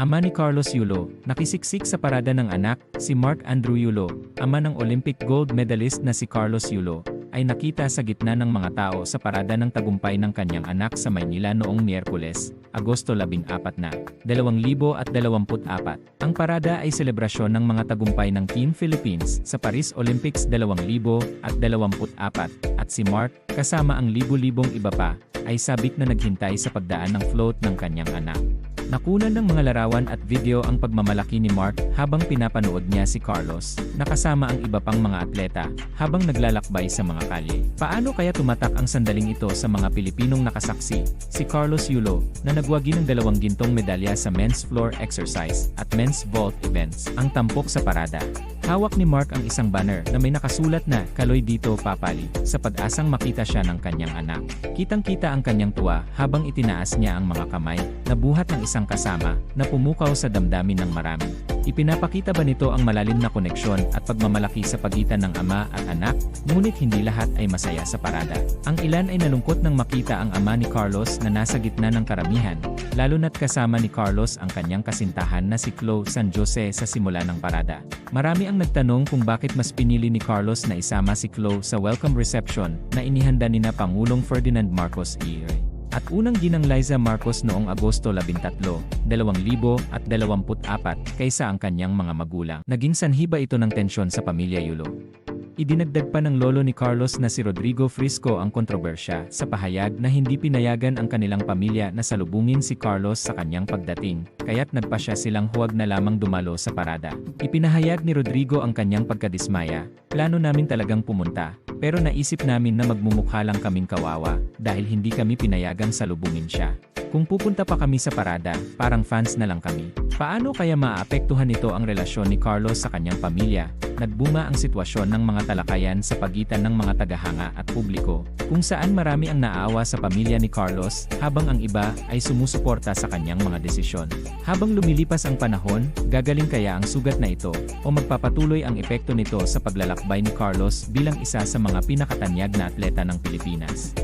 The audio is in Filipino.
Ama ni Carlos Yulo, nakisiksik sa parada ng anak, si Mark Andrew Yulo, ama ng Olympic gold medalist na si Carlos Yulo, ay nakita sa gitna ng mga tao sa parada ng tagumpay ng kanyang anak sa Maynila noong Miyerkules, Agosto 14 na, 2024. Ang parada ay selebrasyon ng mga tagumpay ng Team Philippines sa Paris Olympics 2024 at si Mark, kasama ang libu-libong iba pa, ay sabik na naghintay sa pagdaan ng float ng kanyang anak. Nakunan ng mga larawan at video ang pagmamalaki ni Mark habang pinapanood niya si Carlos, nakasama ang iba pang mga atleta, habang naglalakbay sa mga kalye. Paano kaya tumatak ang sandaling ito sa mga Pilipinong nakasaksi? Si Carlos Yulo, na nagwagi ng dalawang gintong medalya sa men's floor exercise at men's vault events, ang tampok sa parada. Hawak ni Mark ang isang banner na may nakasulat na Kaloy dito papali sa pag-asang makita siya ng kanyang anak. Kitang-kita ang kanyang tuwa habang itinaas niya ang mga kamay na buhat ng isang kasama na pumukaw sa damdamin ng marami. Ipinapakita ba nito ang malalim na koneksyon at pagmamalaki sa pagitan ng ama at anak? Ngunit hindi lahat ay masaya sa parada. Ang ilan ay nalungkot nang makita ang ama ni Carlos na nasa gitna ng karamihan, lalo na't kasama ni Carlos ang kanyang kasintahan na si Chloe San Jose sa simula ng parada. Marami ang nagtanong kung bakit mas pinili ni Carlos na isama si Chloe sa welcome reception na inihanda ni na Pangulong Ferdinand Marcos Jr. at unang ginang Liza Marcos noong Agosto 13, 2024 kaysa ang kanyang mga magulang. Naging sanhi ba ito ng tensyon sa pamilya Yulo? Idinagdag pa ng lolo ni Carlos na si Rodrigo Frisco ang kontrobersya sa pahayag na hindi pinayagan ang kanilang pamilya na salubungin si Carlos sa kanyang pagdating, kaya't nagpasya silang huwag na lamang dumalo sa parada. Ipinahayag ni Rodrigo ang kanyang pagkadismaya, plano namin talagang pumunta, pero naisip namin na magmumukha lang kaming kawawa dahil hindi kami pinayagang salubungin siya. Kung pupunta pa kami sa parada, parang fans na lang kami. Paano kaya maaapektuhan nito ang relasyon ni Carlos sa kanyang pamilya? Nagbuma ang sitwasyon ng mga talakayan sa pagitan ng mga tagahanga at publiko, kung saan marami ang naawa sa pamilya ni Carlos, habang ang iba ay sumusuporta sa kanyang mga desisyon. Habang lumilipas ang panahon, gagaling kaya ang sugat na ito, o magpapatuloy ang epekto nito sa paglalakbay ni Carlos bilang isa sa mga pinakatanyag na atleta ng Pilipinas.